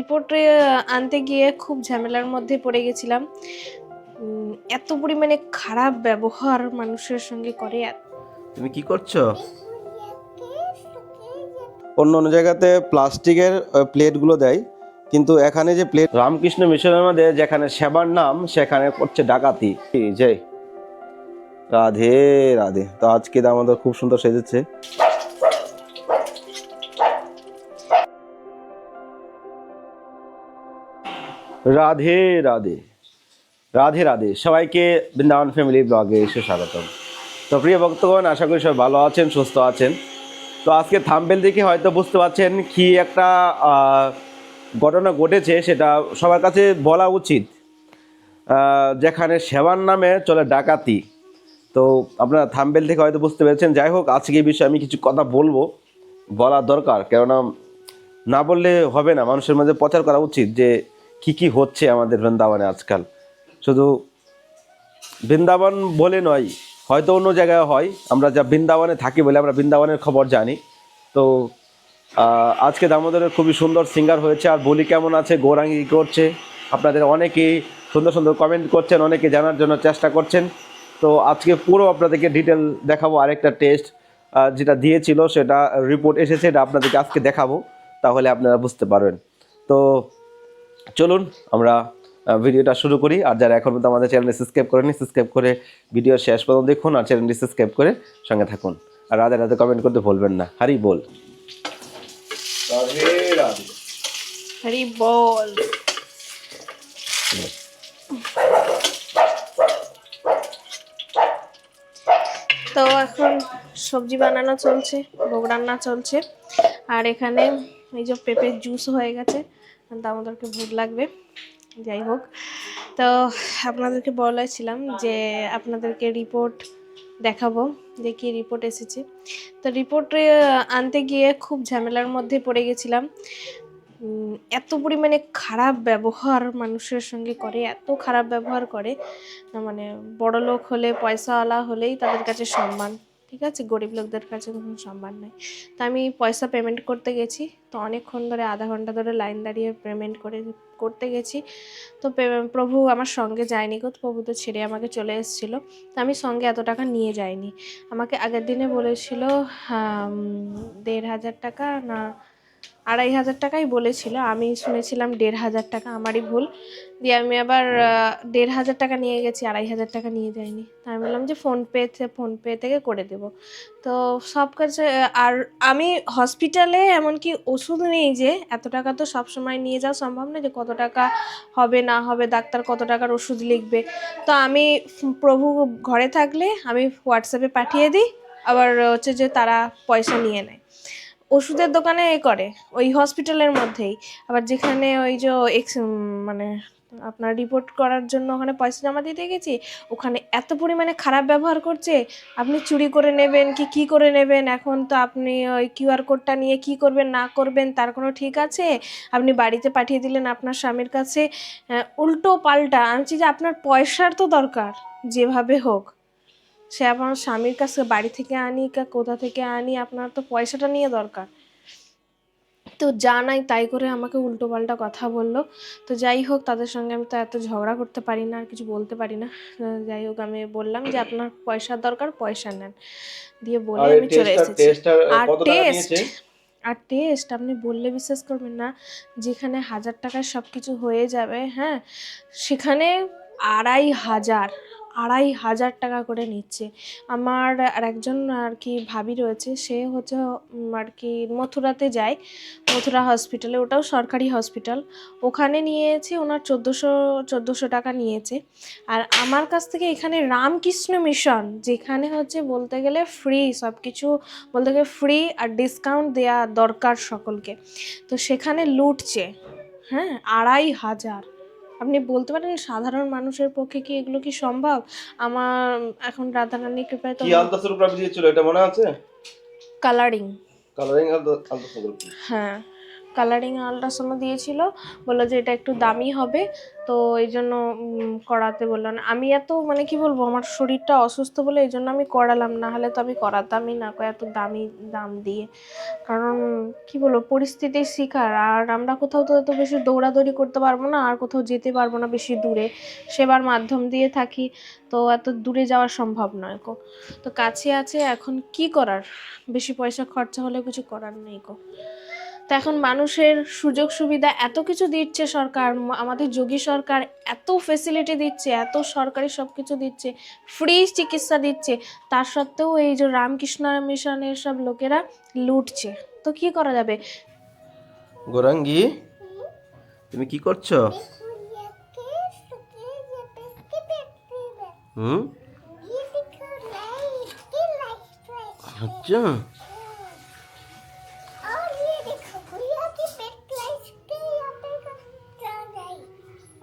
রিপোর্টে আনতে গিয়ে খুব ঝামেলার মধ্যে পড়ে গেছিলাম। এত পরিমাণে খারাপ ব্যবহার মানুষের সঙ্গে করে তুমি কি করছ? অন্য অন্য জায়গাতে প্লাস্টিকের প্লেটগুলো দেয় কিন্তু এখানে যে প্লেট রামকৃষ্ণ মিশনের মধ্যে যেখানে সেবার নাম সেখানে করছে ডাকাতি। যে রাধে রাধে। তো আজকে আমাদের খুব সুন্দর সেজেছে। রাধে রাধে। রাধে রাধে। সবাইকে বৃন্দাবন ফ্যামিলি ব্লগে এসে স্বাগতম। তো প্রিয় ভক্তগণ, আশা করি সবাই ভালো আছেন, সুস্থ আছেন। তো আজকে থাম্বেল দেখে হয়তো বুঝতে পারছেন কি একটা ঘটনা ঘটেছে, সেটা সবার কাছে বলা উচিত। যেখানে সেবার নামে চলে ডাকাতি। তো আপনারা থাম্বেল থেকে হয়তো বুঝতে পেরেছেন। যাই হোক, আজকে এই বিষয়ে আমি কিছু কথা বলব বলা দরকার। কেননা না বললে হবে না। মানুষের মধ্যে প্রচার করা উচিত যে কি কি হচ্ছে আমাদের বৃন্দাবনে আজকাল? শুধু বৃন্দাবন বলে নয়, হয়তো অন্য জায়গায় হয়, আমরা যা বৃন্দাবনে থাকি বলে আমরা বৃন্দাবনের খবর জানি। তো আজকে দামোদরের খুবই সুন্দর সিঙ্গার হয়েছে, আর বলি কেমন আছে, গৌরাঙ্গি করছে? আপনাদের অনেকেই সুন্দর সুন্দর কমেন্ট করছেন, অনেকে জানার জন্য চেষ্টা করছেন। তো, আজকে পুরো আপনাদেরকে ডিটেল দেখাবো আরেকটা টেস্ট যেটা দিয়েছিল, সেটা রিপোর্ট এসেছে, এটা আপনাদেরকে আজকে দেখাবো, তাহলে আপনারা বুঝতে পারবেন। তো চলুন আমরা ভিডিওটা শুরু করি। আর যারা এখন পর্যন্ত আমাদের চ্যানেলটি সাবস্ক্রাইব করেনি সাবস্ক্রাইব করে ভিডিও শেষ পর্যন্ত দেখুন আর চ্যানেলটি সাবস্ক্রাইব করে সঙ্গে থাকুন। আর রাধে রাধে কমেন্ট করতে ভুলবেন না। হারি বল। রাধে বল। তো এখন সবজি বানানো চলছে ভোগ রান্না চলছে। আর এখানে এই যে পেঁপের জুস হয়ে গেছে। দামোদরকে ভোগ লাগবে। যাই হোক, তো আপনাদেরকে বলেছিলাম যে আপনাদেরকে রিপোর্ট দেখাবো যে কী রিপোর্ট এসেছে। তো রিপোর্টে আনতে গিয়ে খুব ঝামেলার মধ্যে পড়ে গেছিলাম। এত পরিমাণে খারাপ ব্যবহার মানুষের সঙ্গে করে, এত খারাপ ব্যবহার করে মানে বড় লোক হলে পয়সাওয়ালা হলেই তাদের কাছে সম্মান। ঠিক আছে? গরিব লোকদের কাছে কোনো সম্মান নাই। তো আমি পয়সা পেমেন্ট করতে গেছি। তো অনেকক্ষণ ধরে আধা ঘণ্টা ধরে লাইন দাঁড়িয়ে পেমেন্ট করে, করতে গেছি। তো প্রভু আমার সঙ্গে যায়নি গো। প্রভু তো ছেড়ে আমাকে চলে এসেছিল। তো আমি সঙ্গে এত টাকা নিয়ে যাইনি। আমাকে আগের দিনে বলেছিল দেড় হাজার টাকা না আড়াই হাজার টাকাই বলেছিল। আমি শুনেছিলাম দেড় হাজার টাকা আমারই ভুল। দিয়ে আমি আবার দেড় হাজার টাকা নিয়ে গেছি, আড়াই হাজার টাকা নিয়ে যাইনি। তাই আমি বললাম যে ফোনপে ফোনপে থেকে করে দেবো। তো সব কাছে আর আমি হসপিটালে এমনকি ওষুধ নেই যে, এত টাকা তো সব সময় নিয়ে যাওয়া সম্ভব না যে কত টাকা হবে, না হবে, ডাক্তার কত টাকার ওষুধ লিখবে। তো আমি প্রভু ঘরে থাকলে আমি হোয়াটসঅ্যাপে পাঠিয়ে দিই। আবার হচ্ছে যে তারা পয়সা নিয়ে নেয়। ওষুধের দোকানে এ করে, ওই হসপিটালের মধ্যেই। আবার যেখানে ওই যে এক্স মানে আপনার রিপোর্ট করার জন্য ওখানে পয়সা জমা দিতে গেছি ওখানে এত পরিমাণে খারাপ ব্যবহার করছে, আপনি চুরি করে নেবেন কি কি করে নেবেন? এখন তো আপনি ওই কিউআর কোডটা নিয়ে কি করবেন, না করবেন, তার কোনো ঠিক আছে? আপনি বাড়িতে পাঠিয়ে দিলেন আপনার স্বামীর কাছে উল্টো পাল্টা আমি যে আপনার পয়সার তো দরকার, যেভাবে হোক। সে আপনার স্বামীর কাছে বাড়ি থেকে আনি কা কোথা থেকে আনি আপনার তো পয়সাটা নিয়ে দরকার। তো যা নাই তাই করে আমাকে উল্টো পাল্টা কথা বলল। তো যাই হোক তাদের সঙ্গে আমি তো এত ঝগড়া করতে পারি না আর কিছু বলতে পারি না। যাই হোক আমি বললাম যে আপনার পয়সার দরকার পয়সা নেন। দিয়ে বলে আমি চলে এসেছি। আর টেস্ট আর টেস্ট আপনি বললে বিশ্বাস করবেন না যেখানে হাজার টাকায় সব কিছু হয়ে যাবে হ্যাঁ সেখানে আড়াই হাজার আড়াই হাজার টাকা করে নিচ্ছে। আমার আর একজন আর কি ভাবি রয়েছে, সে হচ্ছে আর কি মথুরাতে যায়, মথুরা হসপিটালে ওটাও সরকারি হসপিটাল ওখানে নিয়েছে, ওনার চোদ্দোশো চোদ্দোশো টাকা নিয়েছে। আর আমার কাছ থেকে এখানে রামকৃষ্ণ মিশন, যেখানে হচ্ছে বলতে গেলে ফ্রি সব কিছু বলতে গেলে ফ্রি আর ডিসকাউন্ট দেওয়া দরকার সকলকে। তো সেখানে লুটছে হ্যাঁ আড়াই হাজার। আপনি বলতে পারেন সাধারণ মানুষের পক্ষে কি এগুলো কি সম্ভব? আমার এখন রাধা রানী কৃপায় তো কি আলতাসরুপ দিয়েছিল এটা মনে আছে? কালারিং কালারিং আলতাসরুপ হ্যাঁ। কালারিং আলট্রাসাউন্ড দিয়েছিল, বলল যে এটা একটু দামি হবে, তো এই জন্য করাতে বলল না। আমি এত মানে কি বলব, আমার শরীরটা অসুস্থ বলে এই জন্য আমি করালাম না হলে তো আমি করাতামই না এত দামি দাম দিয়ে। কারণ, কি বলব, পরিস্থিতির শিকার, আর আমরা কোথাও তো এত বেশি দৌড়াদৌড়ি করতে পারব না, আর কোথাও যেতে পারব না বেশি দূরে। সেবার মাধ্যম দিয়ে থাকি, তো এত দূরে যাওয়া সম্ভব নয় কো তো কাছে আছে, এখন কি করার? বেশি পয়সা খরচা হলেও কিছু করার নেই কো তো এখন মানুষের সুযোগ সুবিধা এত কিছু দিচ্ছে সরকার আমাদের যোগী সরকার এত ফেসিলিটি দিচ্ছে এত সরকারি সব কিছু দিচ্ছে ফ্রি চিকিৎসা দিচ্ছে তার সত্ত্বেও এই যে রামকৃষ্ণ মিশনের সব লোকেরা লুটছে। তো কি করা যাবে? গোরাঙ্গি তুমি কি করছ? হুম? আচ্ছা।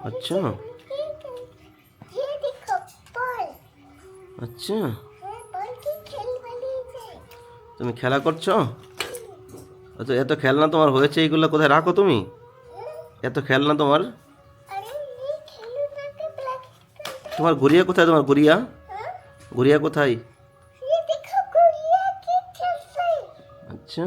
আচ্ছা। আচ্ছা। তুমি খেলা করছ? আচ্ছা এত খেলনা তোমার হয়েছে এইগুলো কোথায়? রাখো তুমি। এত খেলনা তোমার। তোমার গুড়িয়া কোথায়? তোমার গুড়িয়া? গুড়িয়া কোথায়? আচ্ছা।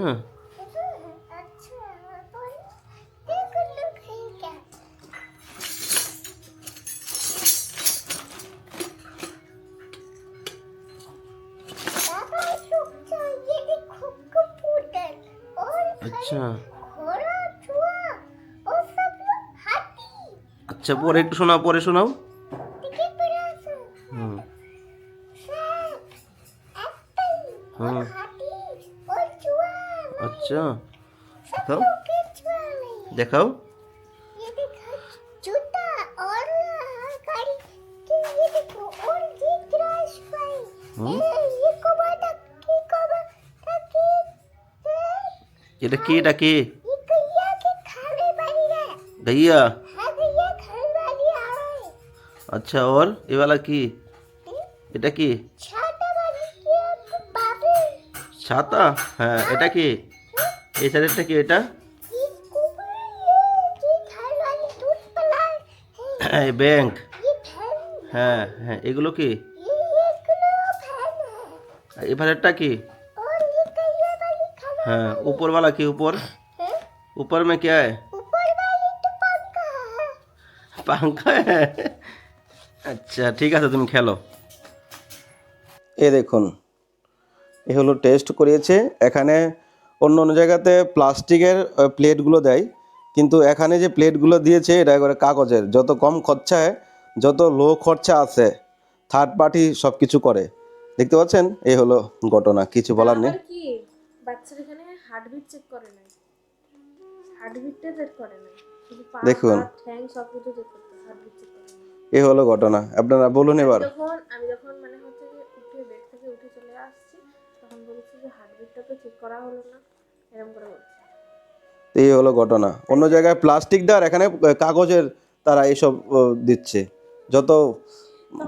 আচ্ছা। আচ্ছা পরে একটু শোনাও পরে শোনাও। হুম। হুম। আচ্ছা। দেখাও। দেখাও। হুম। এটা কি এটা কি ये गैया के खाने वाली है गैया हाँ गैया खाने वाली है আচ্ছা ওর এবেলা কি এটা কি छाता वाली की बाबू ছাতা হ্যাঁ এটা কি এই সাইডেরটা কি এটা ये कुबड़ ये ये खाने वाली दूध पिलाए है এই ব্যাংক ये फैन হ্যাঁ হ্যাঁ এগুলো কি ये ये ग्लो फैन है এবারেরটা কি और ये गैया वाली खाना হ্যাঁ ऊपर वाला কি ऊपर है ऊपर में क्या है ऊपर वाली तो पंखा है পাঙ্খা আচ্ছা ঠিক আছে তুমি খেলো এ দেখুন এ হলো টেস্ট করিয়েছে এখানে অন্য অন্য জায়গাতে প্লাস্টিকের আহ, প্লেটগুলো দেয় কিন্তু এখানে যে প্লেটগুলো দিয়েছে এটা করে কাগজের যত কম খরচায় যত লো খরচা আছে থার্ড পার্টি সব কিছু করে দেখতে পাচ্ছেন এই হলো ঘটনা কিছু বলার নেই আবার কি বাচ্চার এখানে হার্টবিট চেক করে না হার্টবিটটা চেক করে না দেখুন। ঠ্যাং সব কিছু চেক করতে হার্টবিট চেক করে। এই হলো ঘটনা। আপনারা বলুন এবার। যখন আমি যখন মানে হচ্ছে যে উঠে বেড থেকে উঠে চলে আসছি তখন বলছি যে হার্টবিটটা তো চেক করা হলো না। এরকম করে বলছি। এই হলো ঘটনা। অন্য জায়গায় প্লাস্টিক দেওয়ার এখানে কাগজের তারা এইসব দিচ্ছে। যত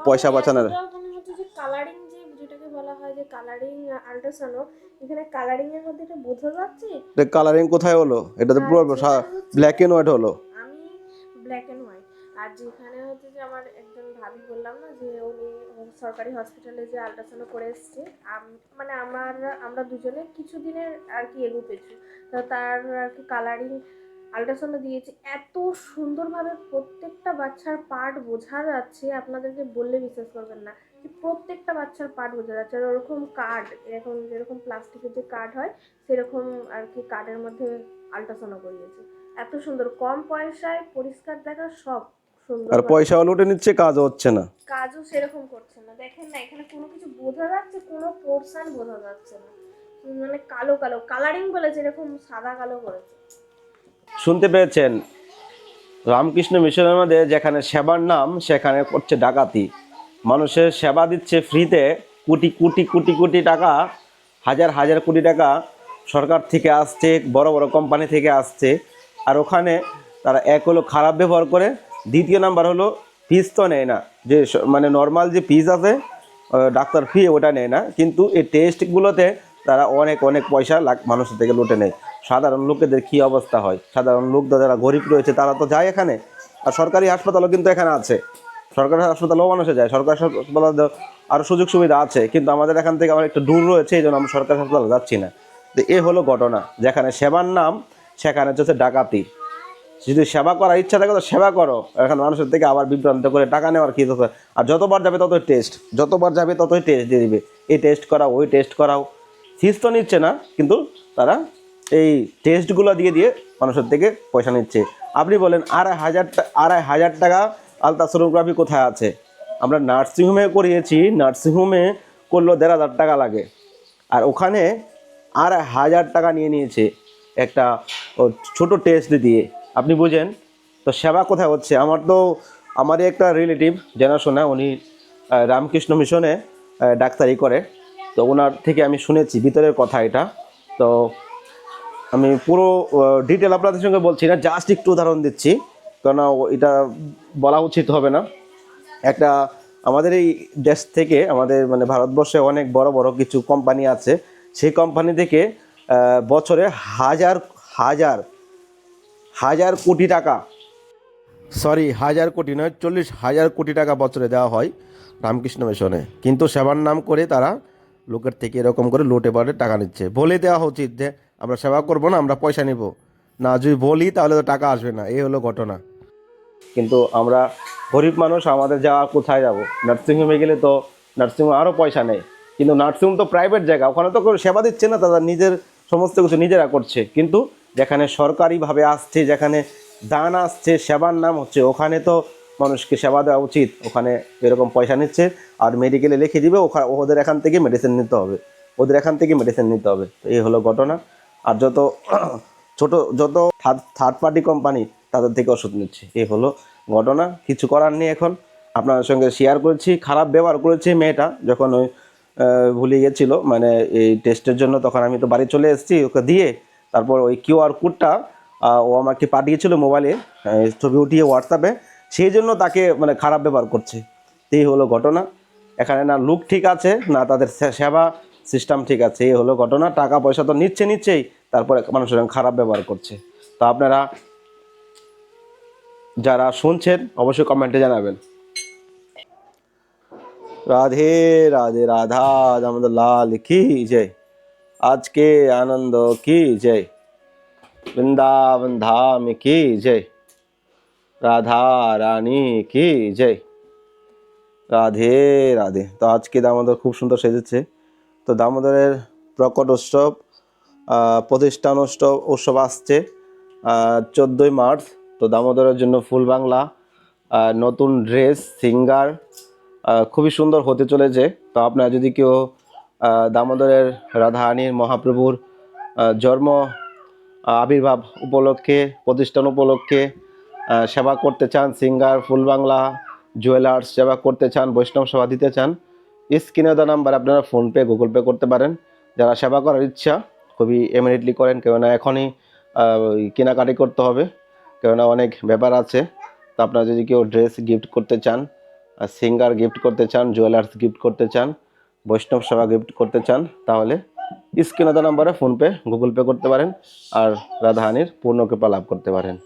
পয়সা বাঁচানোর কালারিং আল্ট্রাসাউন্ড এখানে কালারিং এর মধ্যে এটা বোঝা যাচ্ছে? কালারিং কোথায় হলো? এটা তো পুরো ব্ল্যাক এন্ড হোয়াইট হলো। আমি ব্ল্যাক এন্ড হোয়াইট আর যেখানে হচ্ছে যে আমার একজন ভাবি বললাম না যে উনি সরকারি হসপিটালে যে আল্ট্রাসাউন্ড করে এসছে আম- মানে আমার আমরা দুজনে কিছুদিনের আর কি এগো পেয়েছি তো তার আর কি কালারিং আল্ট্রাসাউন্ড দিয়েছে। এত সুন্দরভাবে প্রত্যেকটা বাচ্চার পার্ট বোঝা যাচ্ছে। আপনাদেরকে বললে বিশ্বাস করবেন না। যে প্রত্যেকটা বাচ্চার পার্ট বোঝা যাচ্ছে। আর ওরকম কার্ড এরকম যেরকম প্লাস্টিকের যে কার্ড হয় সেরকম আর কি কার্ডের মধ্যে আল্ট্রাসাউন্ড করিয়েছে। এত সুন্দর কম পয়সায় পরিষ্কার দেখা সব সুন্দর আর পয়সাও লুটে নিচ্ছে কাজও হচ্ছে না। কাজও সেরকম করছে না। দেখেন না এখানে কোনো কিছু বোঝা যাচ্ছে কোনো পোর্শন বোঝা যাচ্ছে না। মানে কালো কালো কালারিং বলেছে এরকম সাদা কালো করেছে। শুনতে পেয়েছেন? রামকৃষ্ণ মিশনের মধ্যে যেখানে সেবার নাম সেখানে করছে ডাকাতি। মানুষের সেবা দিচ্ছে ফ্রিতে কোটি কোটি কোটি কোটি টাকা, হাজার হাজার কোটি টাকা সরকার থেকে আসছে, বড় বড় কোম্পানি থেকে আসছে। আর ওখানে তারা এক হলো খারাপ ব্যবহার করে, দ্বিতীয় নাম্বার হলো ফিস তো নেয় না। যে মানে নর্মাল যে ফিস আছে ডাক্তার ফি ওটা নেয় না। কিন্তু এই টেস্টগুলোতে তারা অনেক অনেক পয়সা লাখ, মানুষের থেকে লুটে নেয়। সাধারণ লোকেদের কি অবস্থা হয়? সাধারণ লোকদের যারা গরিব রয়েছে, তারা তো যায় এখানে। আর সরকারি হাসপাতালও কিন্তু এখানে আছে। সরকারি হাসপাতালেও মানুষে যায়। সরকারি হাসপাতালে আরও সুযোগ সুবিধা আছে, কিন্তু আমাদের এখান থেকে আমার একটু দূর রয়েছে, এই জন্য আমরা সরকারি হাসপাতালে যাচ্ছি না। তো এ হলো ঘটনা, যেখানে সেবার নাম, সেখানে হচ্ছে ডাকাতি। যদি সেবা করার ইচ্ছা থাকে তো সেবা করো। এখন মানুষের থেকে আবার বিভ্রান্ত করে টাকা নেওয়ার কি? আর যতবার যাবে ততই টেস্ট যতবার যাবে ততই টেস্ট দিয়ে দিবে। এই টেস্ট করাও, ওই টেস্ট করাও। ফিস তো নিচ্ছে না, কিন্তু তারা এই টেস্টগুলো দিয়ে দিয়ে মানুষের থেকে পয়সা নিচ্ছে। আপনি বলেন আড়াই হাজার আড়াই হাজার টাকা আলট্রাসোনোগ্রাফি কোথায় আছে? আমরা নার্সিংহোমে করিয়েছি নার্সিংহোমে করল দেড় হাজার টাকা লাগে। আর ওখানে আর হাজার টাকা নিয়ে নিয়েছে একটা ছোট টেস্ট দিয়ে। আপনি বুঝেন? তো সেবা কোথায় হচ্ছে? আমার তো, আমারই একটা রিলেটিভ জানাশোনা উনি রামকৃষ্ণ মিশনে ডাক্তারি করে। তো ওনার থেকে আমি শুনেছি, ভিতরের কথা এটা। তো আমি পুরো ডিটেল আপনাদের সঙ্গে বলছি না জাস্ট একটু উদাহরণ দিচ্ছি। কারণ এটা বলা উচিত হবে না। একটা আমাদের এই দেশ থেকে আমাদের মানে ভারতবর্ষে অনেক বড় বড় কিছু কোম্পানি আছে। সেই কোম্পানি থেকে বছরে হাজার হাজার হাজার কোটি টাকা সরি হাজার কোটি নয়, চল্লিশ হাজার কোটি টাকা বছরে দেওয়া হয় রামকৃষ্ণ মিশনে। কিন্তু সেবার নাম করে তারা লোকের থেকে এরকম করে লোটে পাটে টাকা নিচ্ছে। বলে দেওয়া উচিত যে, আমরা সেবা করব না, আমরা পয়সা নিব। না, যদি বলি তাহলে তো টাকা আসবে না। এই হলো ঘটনা। কিন্তু আমরা গরিব মানুষ, আমাদের যাওয়া কোথায় যাব? নার্সিংহোমে গেলে তো নার্সিংহোমে আরও পয়সা নেই। কিন্তু নার্সিংহোম তো প্রাইভেট জায়গা, ওখানে তো কেউ সেবা দিচ্ছে না, তারা নিজের সমস্ত কিছু নিজেরা করছে। কিন্তু যেখানে সরকারিভাবে আসছে, যেখানে দান আসছে, সেবার নাম হচ্ছে, ওখানে তো মানুষকে সেবা দেওয়া উচিত। ওখানে এরকম পয়সা নিচ্ছে, আর মেডিকেলে লিখে দিবে ওখানে ওদের এখান থেকে মেডিসিন নিতে হবে। ওদের এখান থেকে মেডিসিন নিতে হবে। এই হলো ঘটনা। আর যত ছোট যত থার্ড পার্টি কোম্পানি তাদের থেকে ওষুধ নিচ্ছে। এই হলো ঘটনা। কিছু করার নেই এখন। আপনাদের সঙ্গে শেয়ার করেছি। খারাপ ব্যবহার করেছে মেয়েটা যখন ওই ভুলে গেছিল। মানে এই টেস্টের জন্য তখন আমি তো বাড়ি চলে এসেছি ওকে দিয়ে। তারপর ওই কিউআর কোডটা ও আমাকে পাঠিয়েছিল মোবাইলে ছবি উঠিয়ে হোয়াটসঅ্যাপে সেই জন্য তাকে মানে খারাপ ব্যবহার করছে। এই হলো ঘটনা। এখানে না লুক ঠিক আছে, না তাদের সেবা সিস্টেম ঠিক আছে। এই হলো ঘটনা। টাকা পয়সা তো নিচ্ছে নিচ্ছেই। তারপরে মানুষের খারাপ ব্যবহার করছে। তো আপনারা যারা শুনছেন, অবশ্যই কমেন্টে জানাবেন। রাধে রাধে, রাধা দামোদর লাল কি জয়? আজকে আনন্দ, কি জয়? বৃন্দাবন ধাম, কি জয়? রাধা রানী, কি জয়? রাধে রাধে। তো আজকে দামোদর খুব সুন্দর সেজেছে। তো দামোদরের প্রকট উৎসব প্রতিষ্ঠান উৎসব উৎসব আসছে চোদ্দোই মার্চ। তো দামোদরের জন্য ফুল বাংলা নতুন ড্রেস, সিঙ্গার খুবই সুন্দর হতে চলেছে। তো আপনারা যদি কেউ দামোদরের রাধারানীর মহাপ্রভুর জন্ম আবির্ভাব উপলক্ষে, প্রতিষ্ঠান উপলক্ষে সেবা করতে চান, সিঙ্গার, ফুল বাংলা, জুয়েলার্স সেবা করতে চান, বৈষ্ণব সেবা দিতে চান, স্ক্রিনে দেওয়া নাম্বার আপনারা ফোনপে গুগল পে করতে পারেন। যারা সেবা করার ইচ্ছা, খুবই ইমিডিয়েটলি করেন, কেননা এখনই কেনাকাটি করতে হবে। কেননা অনেক ব্যাপার আছে। তো আপনারা যদি কেউ ড্রেস গিফট করতে চান সিঙ্গার গিফট করতে চান জুয়েলার্স গিফট করতে চান, বৈষ্ণব সেবা গিফট করতে চান, তাহলে স্ক্রিনতা নাম্বারে ফোনপে গুগল পে করতে পারেন, আর রাধাহানির পূর্ণ কৃপা লাভ করতে পারেন।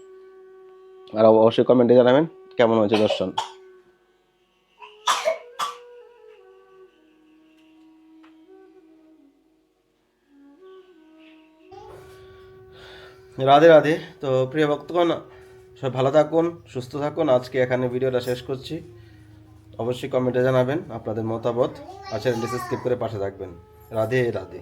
আর অবশ্যই কমেন্টে জানাবেন, কেমন হয়েছে দর্শন? রাধে রাধে। তো প্রিয় ভক্তগণ সব ভালো থাকুন, সুস্থ থাকুন। আজকে এখানে ভিডিওটা শেষ করছি। অবশ্যই কমেন্টে জানাবেন আপনাদের মতামত। আচ্ছা স্কিপ করে পাশে থাকবেন। রাধে রাধে।